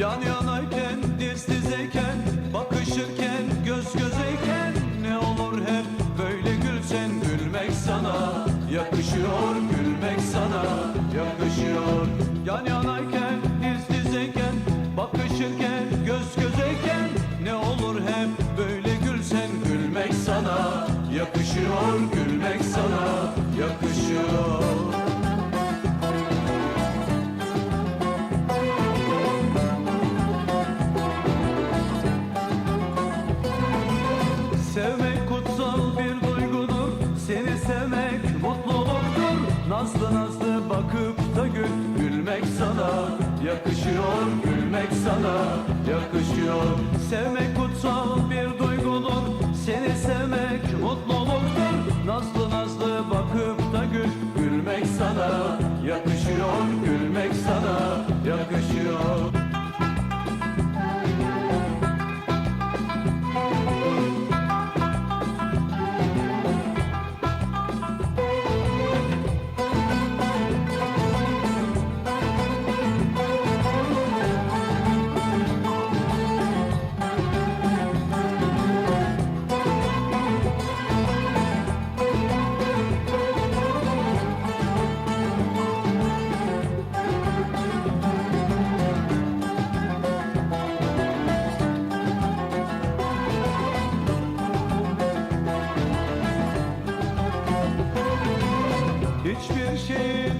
Yan yanayken, diz dizeyken, bakışırken, göz gözeyken Ne olur hep böyle gülsen gülmek sana Yakışıyor gülmek sana, yakışıyor. Yan yanayken, diz dizeyken, bakışırken, göz gözeyken Ne olur hep böyle gülsen gülmek sana Yakışıyor gülmek Nazlı nazlı bakıp da gül Gülmek sana yakışıyor Gülmek sana yakışıyor. Sevmek kutsal bir duygudur Seni sevmek mutluluktur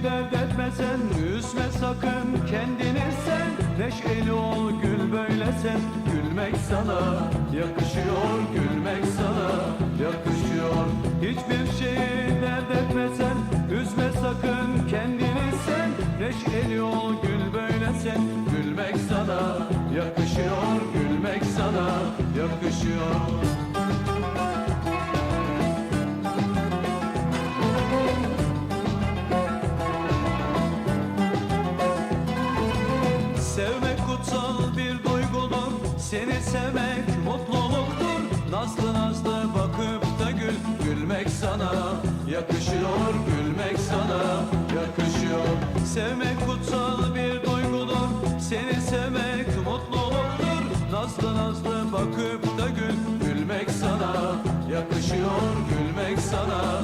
dert etmesen Üzme sakın kendini sen. Neşeli ol gül böyle sen. Gülmek sana yakışıyor Gülmek sana yakışıyor. Hiçbir şeyi dert etmesen Üzme sakın kendini sen. Neşeli ol gül böyle sen. Gülmek sana yakışıyor Seni sevmek mutluluktur. Nazlı nazlı bakıp da gül Gülmek sana yakışıyor Gülmek sana yakışıyor. Sevmek kutsal bir duygudur Seni sevmek mutluluktur. Nazlı nazlı bakıp da gül Gülmek sana yakışıyor Gülmek sana